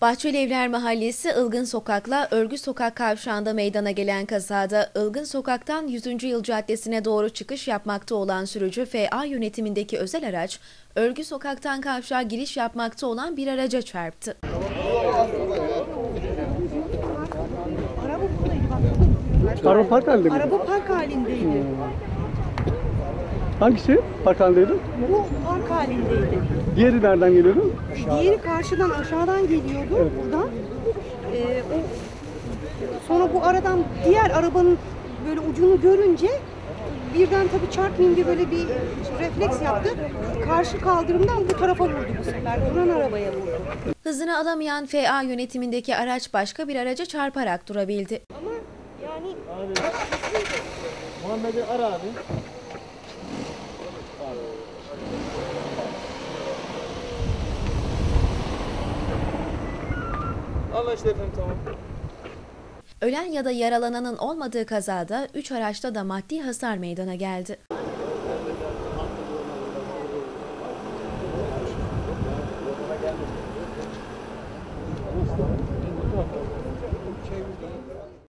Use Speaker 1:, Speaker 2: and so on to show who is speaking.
Speaker 1: Bahçeli Evler Mahallesi Ilgın Sokak'la Örgü Sokak kavşağında meydana gelen kazada Ilgın Sokak'tan 100. Yıl Caddesi'ne doğru çıkış yapmakta olan sürücü FA yönetimindeki özel araç, Örgü Sokak'tan kavşağa giriş yapmakta olan bir araca çarptı.
Speaker 2: Araba
Speaker 3: park halinde mi?
Speaker 2: Araba park halindeydi.
Speaker 3: Hangisi park halindeydi?
Speaker 2: Bu park halindeydi.
Speaker 3: Diğeri nereden geliyordu?
Speaker 2: Diğeri karşıdan aşağıdan geliyordu buradan. Ee, o sonra bu aradan diğer arabanın böyle ucunu görünce birden tabii çarpmayayım diye böyle bir refleks yaptı. Karşı kaldırımdan bu tarafa vurdu bu sefer. Duran arabaya vurdu.
Speaker 1: Hızını alamayan FA yönetimindeki araç başka bir araca çarparak durabildi.
Speaker 2: Ama yani
Speaker 4: Muhammed'i ara abi. Allah efendim tamam.
Speaker 1: Ölen ya da yaralananın olmadığı kazada 3 araçta da maddi hasar meydana geldi.